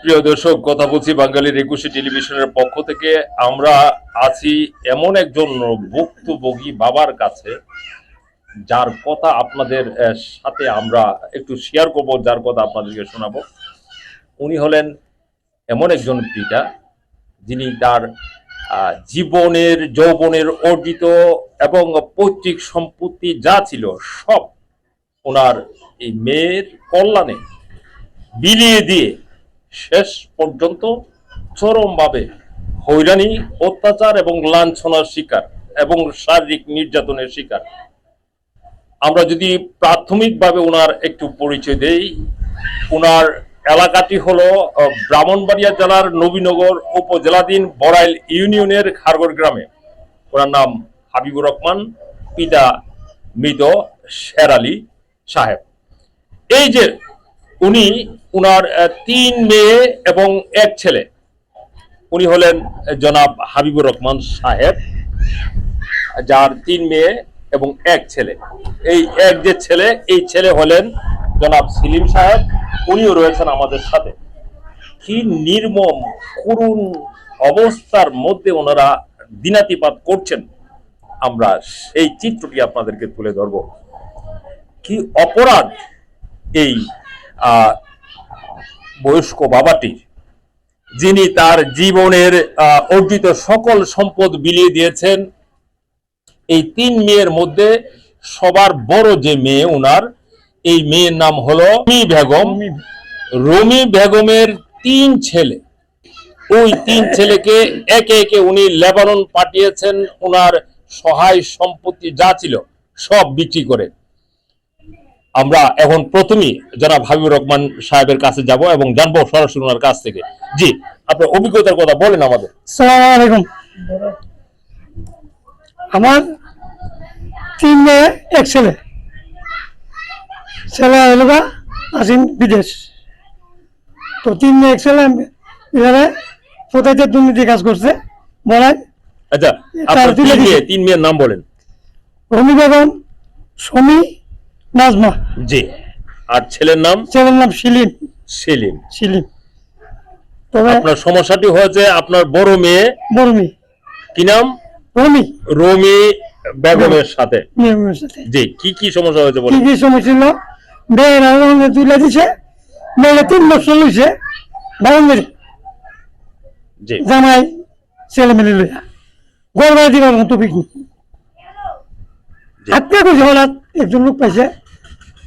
প্রিয় দর্শক, কথা বলছি বাঙালির একুশে টেলিভিশনের পক্ষ থেকে। আমরা আছি এমন একজন ভুক্তভোগী বাবার কাছে, যার কথা আপনাদের সাথে আমরা একটু শেয়ার করব, যার কথা আপনাদেরকে শোনাবো। উনি হলেন এমন একজন পিতা, যিনি তার জীবনের, যৌবনের অর্জিত এবং পৈতৃক সম্পত্তি যা ছিল সব ওনার এই মেয়ের কল্যাণে বিলিয়ে দিয়ে শেষ পর্যন্ত চরমভাবে হয়রানি, অত্যাচার এবং লাঞ্ছনার শিকার এবং শারীরিক নির্যাতনের শিকার। আমরা যদি প্রাথমিকভাবে ওনার একটু পরিচয় দেই, ওনার এলাকাটি হলো ব্রাহ্মণবাড়িয়া জেলার নবীনগর উপজেলাধীন বড়াইল ইউনিয়নের খারগর গ্রামে। ওনার নাম হাবিবুর রহমান, পিতা মৃত শের আলী সাহেব। এই যে উনি উনার তিন মেয়ে এবং এক ছেলে। উনি হলেন জনাব হাবিবুর রহমান সাহেব, যার তিন মেয়ে এবং এক ছেলে। এই এক যে ছেলে, এই ছেলে হলেন জনাব সিলিম সাহেব। উনিও রয়েছেন আমাদের সাথে। কি নির্মম, করুণ অবস্থার মধ্যে ওনারা দিনাতিপাত করছেন, আমরা সেই চিত্রটি আপনাদেরকে তুলে ধরব। কি অপরাধ এই বয়স্ক বাবাটির যিনি তার জীবনের অর্জিত সকল সম্পদ বিলিয়ে দিয়েছেন, এই তিন মেয়ের মধ্যে সবার বড় যে মেয়ে ওনার এই মেয়ের নাম হলো রমি বেগম। রমি বেগমের তিন ছেলে। ওই তিন ছেলেকে একে একে উনি লেবানন পাঠিয়েছেন ওনার সহায় সম্পত্তি যা ছিল সব বিক্রি করে। আমরা এখন প্রথমেই যারা হাবিবুর রহমান সাহেবের কাছে যাব এবং জানব সরাসরি ওনার কাছ থেকে। জি আপনার অভিজ্ঞতার কথা বলেন আমাদের। আলাইকুম। আমার তিন মেয়ে এক ছেলে। ছেলে এলাকা আসেন বিদেশ। তো তিন মেয়ে এক ছেলে এখানে কোথায় দুর্নীতি কাজ করছে বলায় আচ্ছা আপনার তিন তিন মেয়ের নাম বলেন। রমি বেগম সমী নাজমা। জি। আর ছেলের নাম? ছেলের নাম শিলিম। সেলিম শিলিম। তবে আপনার সমস্যাটি হয়েছে আপনার বড় মেয়ে। বর্মি কি নাম? রমি। রমি বেগমের সাথে। জি কি কি সমস্যা হয়েছে কি কি সমস্যা ছিল? মেয়েরা রঙে তুলে দিছে। মেয়েরা তিন বছর লইছে বাউন্ডারি জি। জামাই ছেলে মেলে লইয়া। গড়বাড়ি দিবার মতো পিকনিক। আত্মীয় করছে হঠাৎ একজন লোক পাইছে।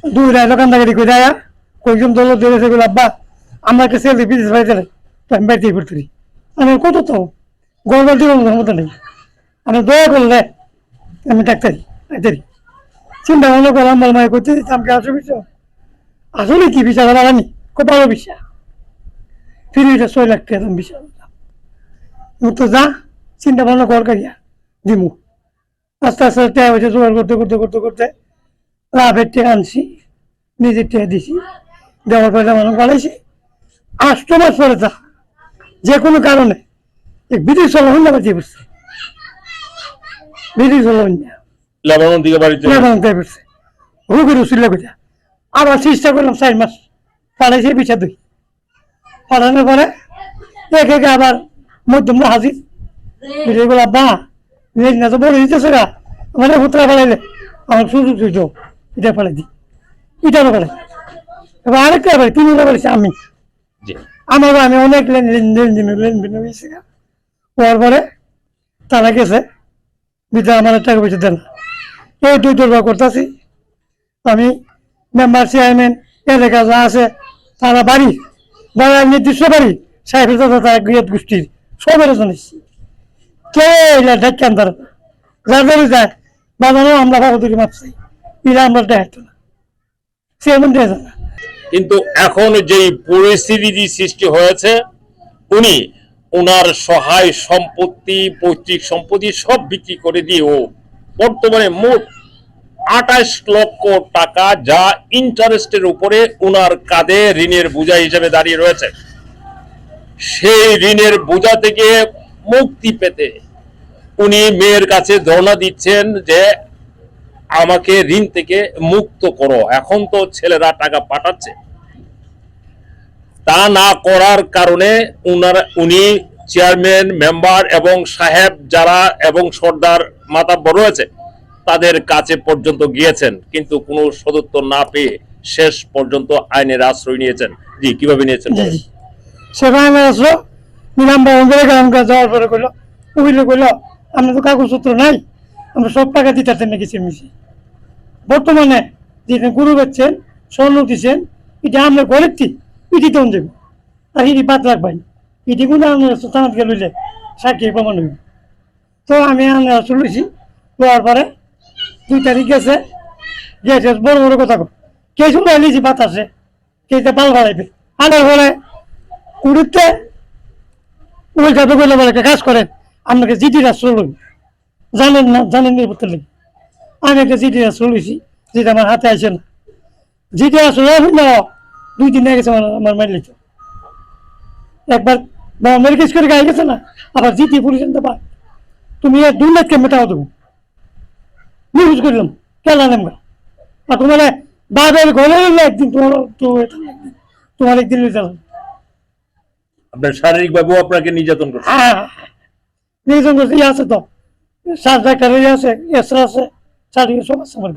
দুই রায় দোকানদারি করে আয়া কয়েকজন দল ধরেছে বলে আব্বা, আমার ছেলে বিদেশ বাড়িতে আমি বাড়িতে পারি আমি কত তো গড়বাড়ি দিবার মতো নেই। আমি দয়া করলে আমি ডাক্তারি ডাক্তারি। চিন্তা ভাবনা করলাম মালমাই করতে দিতাম কি আসলে বিচার আসলে কি বিচার আমি খুব ভালো বিচার। ফিরে এটা ছয় লাখ টাকা দাম বিচার তো যা, চিন্তা ভাবনা কর করিয়া দিমু। আস্তে আস্তে টাকা পয়সা জোগাড় করতে করতে করতে করতে লাভের টাকা আনছি নিজের টাকা দিছি দেওয়ার পয়সা মানুষ পালাইছি আষ্ট মাস পরে তা যে কোনো কারণে। বিদেশ চলো হন্যা বাঁচিয়ে পড়ছে বিদেশ হন্যা লেবানন দিকে থেকে পড়ছে আবার চেষ্টা করলাম চার মাস। পালাইছে পিছা দুই। পালানোর পরে এক একে আবার মধ্যম হাজির। বিলে বলা বা নেই না তো বলে দিতেছে গা। আমার পুত্রা ফেলাইলে আমার সুযোগ সুযোগ এটা ফেলাই দিই এটারও ফেলাই এবার আরেকটা ফেলাই তিনটা ফেলেছি আমি। আমার আমি অনেক লেন লেনদেন লেনদেন হয়েছে হওয়ার পরে তারা গেছে বিদ্যা আমার টাকা পয়সা দেন এই দুই দুর্বা করতেছি। আমি মেম্বার চেয়ারম্যান এলাকা যা আছে তারা বাড়ি বাড়ি নির্দিষ্ট বাড়ি সাহেবের দাদা তারা গৃহত গোষ্ঠীর সবের জানিয়েছি কে আন্দার যার ধরে যায় বাজানো আমরা ধরে মাপছি। না দেয় না। কিন্তু এখন যেই পরিস্থিতি সৃষ্টি হয়েছে, উনি ওনার সহায় সম্পত্তি, পৈতৃক সম্পত্তি সব বিক্রি করে দিয়ে ও বর্তমানে মোট আঠাশ লক্ষ টাকা যা ইন্টারেস্টের উপরে ওনার কাঁধে ঋণের বোঝা হিসেবে দাঁড়িয়ে রয়েছে। সেই ঋণের বোঝা থেকে মুক্তি পেতে উনি মেয়ের কাছে ধর্ণা দিচ্ছেন যে আমাকে ঋণ থেকে মুক্ত করো। এখন তো ছেলেরা টাকা পাঠাচ্ছে। তা না করার কারণে উনি চেয়ারম্যান, মেম্বার এবং সাহেব যারা এবং সর্দার মাতাব্বর রয়েছে, তাদের কাছে পর্যন্ত গিয়েছেন। কিন্তু কোনো সদুত্তর না পেয়ে শেষ পর্যন্ত আইনের আশ্রয় নিয়েছেন। জি, কীভাবে নিয়েছেন? সেখানে আমি আসলো। নিলাম বন্ধের আমাকে যাওয়ার পরে কইলো, উকিলে কইলো আমরা তো কাগজপত্র নাই? আমরা সব টাকা দিতে নাকি মিশি। বর্তমানে যেটা গুরু বেচছেন স্বর্ণ দিচ্ছেন এটা আমরা ঠিক ইটি তখন দেব আর ইটি পাত রাখবাই ইটি কোনো আমরা থানাতে লইলে সাক্ষী প্রমাণ হইব। তো আমি আমরা চলেছি লওয়ার পরে দুই তারিখ গেছে গেছে বড় বড় কথা কো শুনে নিয়েছি বাতাসে, কে পাল ভাড়াইবে আনার পরে কুড়িতে যাবে বলে কাজ করেন, আপনাকে জিটি রাষ্ট্র লই জানেন না জানেন এর ভিতরে লেগে। আমি একটা জিডি রাষ্ট্র লইছি যেটা আমার হাতে আসে না। জিডি রাষ্ট্র না দুই দিন আগে গেছে আমার আমার মাইল লিখতে একবার বাবা মেরিকেজ করে গায়ে গেছে না আবার জিডি পুলিশ আনতে পার। তুমি এ দুই লাখকে মেটাও দেবো। নিউজ করলাম কেলা নেমগা আর তোমার বাবার ঘরে এলে একদিন তোমার তো এটা একদিন তোমার একদিন লইতে হবে আপনার শারীরিক ভাবেও আপনাকে নির্যাতন করছে। হ্যাঁ নিউজন করছে ইয়ে আছে তো। ডাক্তার ইয়ে আছে এসরা আছে চারি সব আছে আমার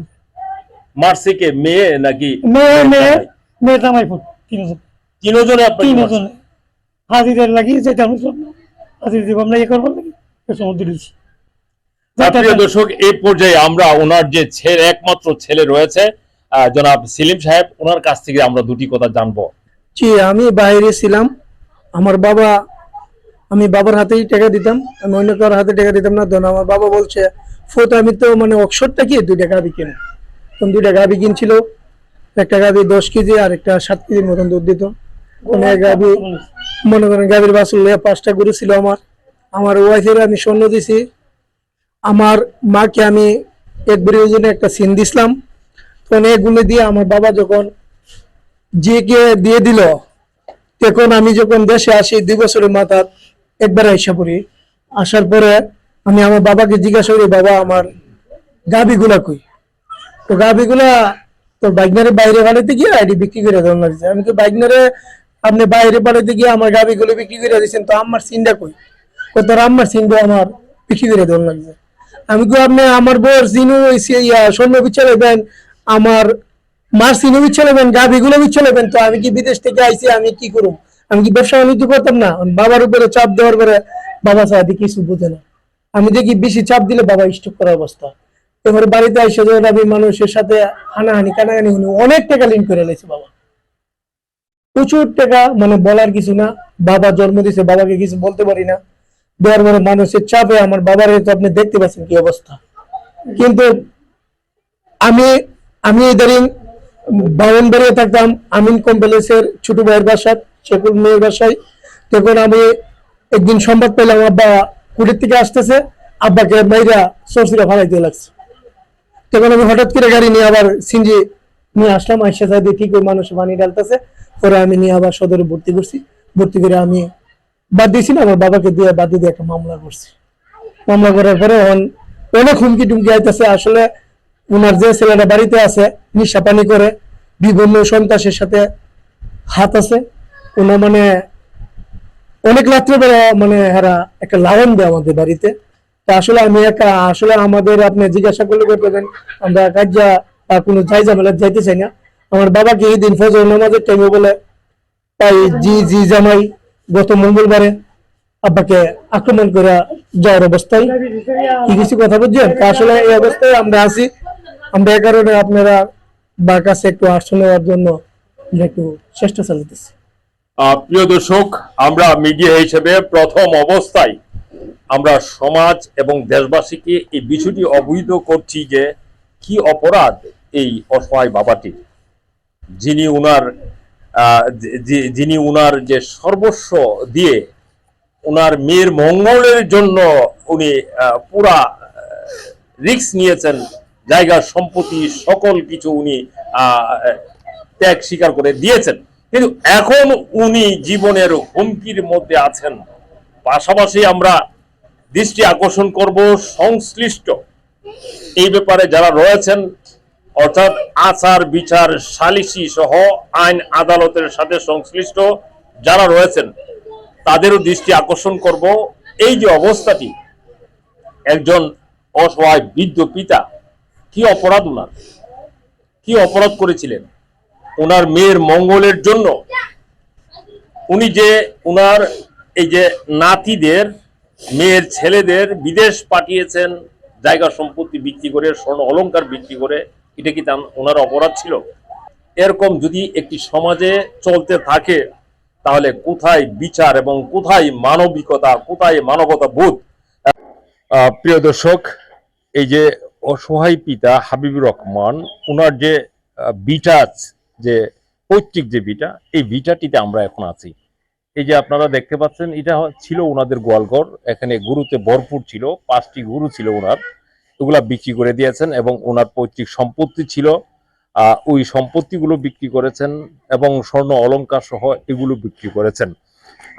মারছে কে মেয়ে নাকি মেয়ে মেয়ে মেয়ে জামাইপুর তিনজন। তিনজনে আপনাকে তিনজন। হাজিদের লাগি যেটা আমি সব হাজির দিব আমরা ইয়ে করব নাকি? এ সময় দিয়েছি প্রিয় দর্শক এই পর্যায়ে আমরা ওনার যে ছেলে একমাত্র ছেলে রয়েছে জনাব সেলিম সাহেব ওনার কাছ থেকে আমরা দুটি কথা জানব। জি আমি বাইরে ছিলাম। আমার বাবা আমি বাবার হাতেই টাকা দিতাম আমি অন্য কারোর হাতে টাকা দিতাম না তখন আমার বাবা বলছে ফোত আমি তো মানে অক্ষরটা কি? দুইটা গাবি কিনে? তখন দুইটা গাবি কিনছিল একটা গাবি দশ কেজি আর একটা সাত কেজির মতন দুধ দিত। কোনো এক গাবি মনে করেন গাভীর বাসুল পাঁচটা গরু ছিল আমার। আমার ওয়াইফের আমি স্বর্ণ দিছি। আমার মাকে আমি এক বুড়ি ওজনে একটা সিন দিছিলাম। তখন এগুলো দিয়ে আমার বাবা যখন যে কে দিয়ে দিল তখন আমি যখন দেশে আসি দুই বছরের মাথা একবার আইসা পড়ি। আসার পরে আমি আমার বাবাকে জিজ্ঞাসা করি, বাবা, আমার গাবিগুলা কই? তো গাবিগুলা তো বাইকনারে বাইরে পালাইতে গিয়ে আইডি বিক্রি করে দেওয়া লাগছে আমি তো বাইকনারে আপনি বাইরে পালাইতে গিয়ে আমার গাবিগুলো বিক্রি করে দিয়েছেন তো আমার সিনটা কই? কত আমার সিনটা আমার বিক্রি করে দেওয়া লাগছে আমি তো আপনি আমার বউর সিনু স্বর্ণ বিচ্ছালেবেন আমার মার সিনু বিচ্ছালেবেন গাবিগুলো বিচ্ছালেবেন তো আমি কি বিদেশ থেকে আইছি, আমি কি করুম? আমি কি ব্যবসা বাণিজ্য করতাম না? বাবার উপরে চাপ দেওয়ার পরে বাবা সাহায্য কিছু বুঝে না। আমি দেখি বেশি চাপ দিলে বাবা স্টক করার অবস্থা। এবার বাড়িতে আইসে যখন আমি মানুষের সাথে হানাহানি, কানাহানি হলো অনেক টাকা লিঙ্ক করে লেছে বাবা। প্রচুর টাকা মানে বলার কিছু না। বাবা জন্ম দিছে বাবাকে কিছু বলতে পারি না। দেওয়ার পরে মানুষের চাপে আমার বাবার তো আপনি দেখতে পাচ্ছেন কি অবস্থা। কিন্তু আমি আমি ইদারিং বাউন বেরিয়ে থাকতাম আমিন কমপ্লেক্সের ছোট ভাইয়ের বাসায় শেখুল মেয়ের বাসায়। তখন আমি একদিন সংবাদ পেলাম, আব্বা কুড়ির থেকে আসতেছে, আব্বাকে মাইরা সরসিরা ফালাই দিয়ে লাগছে। তখন আমি হঠাৎ করে গাড়ি নিয়ে আবার সিঞ্জি নিয়ে আসলাম, আইসা যাই দেখি ওই মানুষ পানি ডালতেছে পরে আমি নিয়ে আবার সদরে ভর্তি করছি। ভর্তি করে আমি বাদ দিয়েছি না, আমার বাবাকে দিয়ে, বাদ দিয়ে একটা মামলা করছি। মামলা করার পরে অন- অনেক হুমকি টুমকি আইতেছে। আসলে ওনার যে ছেলেটা বাড়িতে আছে, নিশা পানি করে বিভিন্ন সন্ত্রাসের সাথে হাত আছে। ওনার মানে অনেক রাত্রে বেলা মানে এরা একটা লাগান দেয় আমাদের বাড়িতে। তা আসলে আমি একা, আসলে আমাদের আপনি জিজ্ঞাসা করলে করবেন আমরা কাজা বা কোনো যাই ঝামেলা যাইতে চাই না। আমার বাবাকে এই দিন ফজর নামাজের টাইমে বলে তাই জি জি, জামাই, গত মঙ্গলবারে আব্বাকে আক্রমণ করে যাওয়ার অবস্থায় কি কিছু কথা বুঝছেন? তা আসলে এই অবস্থায় আমরা আছি। আমরা এই কারণে আপনারা বা কাছে একটু আশ্রয় নেওয়ার জন্য একটু চেষ্টা চালাতেছি প্রিয় দর্শক, আমরা মিডিয়া হিসেবে প্রথম অবস্থায় আমরা সমাজ এবং দেশবাসীকে এই বিষয়টি অবহিত করছি যে কি অপরাধ এই অসহায় বাবাটির। যিনি উনার যিনি উনার যে সর্বস্ব দিয়ে উনার মেয়ের মঙ্গলের জন্য উনি পুরা রিস্ক নিয়েছেন, জায়গা, সম্পত্তি, সকল কিছু উনি ত্যাগ স্বীকার করে দিয়েছেন। কিন্তু এখন উনি জীবনের হুমকির মধ্যে আছেন। পাশাপাশি আমরা দৃষ্টি আকর্ষণ করব সংশ্লিষ্ট। এই ব্যাপারে যারা রয়েছেন, অর্থাৎ আচার, বিচার সালিসি সহ আইন আদালতের সাথে সংশ্লিষ্ট যারা রয়েছেন, তাদেরও দৃষ্টি আকর্ষণ করব। এই যে অবস্থাটি, একজন অসহায় বৃদ্ধ পিতা, কি অপরাধ উনার? কি অপরাধ করেছিলেন? ওনার মেয়ের মঙ্গলের জন্য। উনি যে উনার এই যে নাতিদের, মেয়ের ছেলেদের বিদেশ পাঠিয়েছেন, জায়গা সম্পত্তি বিক্রি করে, স্বর্ণ অলংকার বিক্রি করে, এটা কি ওনার অপরাধ ছিল? এরকম যদি একটি সমাজে চলতে থাকে, তাহলে কোথায় বিচার এবং কোথায় মানবিকতা, কোথায় মানবতা বোধ? প্রিয় দর্শক, এই যে অসহায় পিতা হাবিবুর রহমান ওনার যে বিটাজ যে পৈতৃক যে ভিটা, এই ভিটাটিতে আমরা এখন আছি। এই যে আপনারা দেখতে পাচ্ছেন, এটা ছিল ওনাদের গোয়ালঘর। এখানে গুরুতে ভরপুর ছিল, পাঁচটি গুরু ছিল ওনার। এগুলা বিক্রি করে দিয়েছেন এবং ওনার পৈতৃক সম্পত্তি ছিল। ওই সম্পত্তিগুলো বিক্রি করেছেন এবং স্বর্ণ অলঙ্কার সহ এগুলো বিক্রি করেছেন।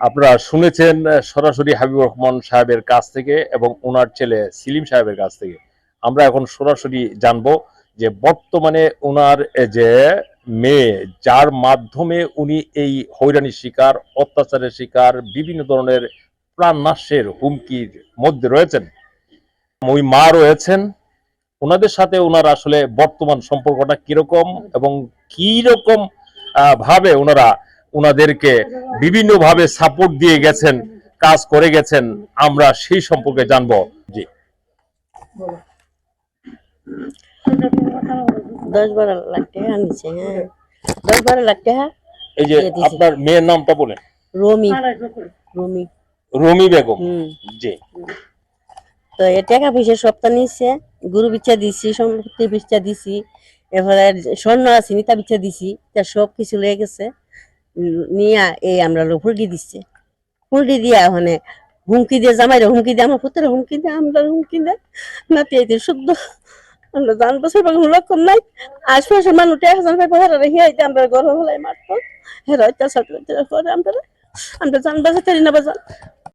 আপনারা শুনেছেন সরাসরি হাবিবুর রহমান সাহেবের কাছ থেকে এবং ওনার ছেলে সিলিম সাহেবের কাছ থেকে। আমরা এখন সরাসরি জানব যে বর্তমানে ওনার যে মেয়ে, যার মাধ্যমে উনি এই হয়রানির শিকার, অত্যাচারের শিকার, বিভিন্ন ধরনের প্রাণনাশের হুমকির মধ্যে রয়েছেন। ওই মা রয়েছেন। ওনাদের সাথে ওনার আসলে বর্তমান সম্পর্কটা কীরকম এবং কি রকম ভাবে ওনারা ওনাদেরকে বিভিন্ন ভাবে সাপোর্ট দিয়ে গেছেন, কাজ করে গেছেন, আমরা সেই সম্পর্কে জানব। জি। দশ বারো লাখ টাকা নিচ্ছে হ্যাঁ। দশ বারো লাখ টাকা এই যে দিছি। আপনার মেয়ের নামটা বলেন। রমি। রমি। রমি বেগম। জি। তো এ টাকা পয়সা সপ্তাহ নিচ্ছে গরু বিচ্ছা দিছি সম্পত্তি বিচ্ছা দিছি এরপরে স্বর্ণ আছে নিতা বিচ্ছা দিছি তা সব কিছু লেগে গেছে। নিয়া এই আমরা লোক ফুলটি দিচ্ছে ফুলটি দিয়া ওখানে হুমকি দিয়ে জামাইরা হুমকি দিয়ে আমার পুত্রের হুমকি দিয়ে আমরা হুমকি দেয় নাতি আইতে শুদ্ধ আমরা জান বছর লক্ষণ নাই। আশপাশের মানুষ হাজার টাকা হেরা রেখে আইতে আমরা গর্ব হলাই মারতো হেরা অত্যাচার করে, আমরা আমরা জান বাজাতে না বাজান।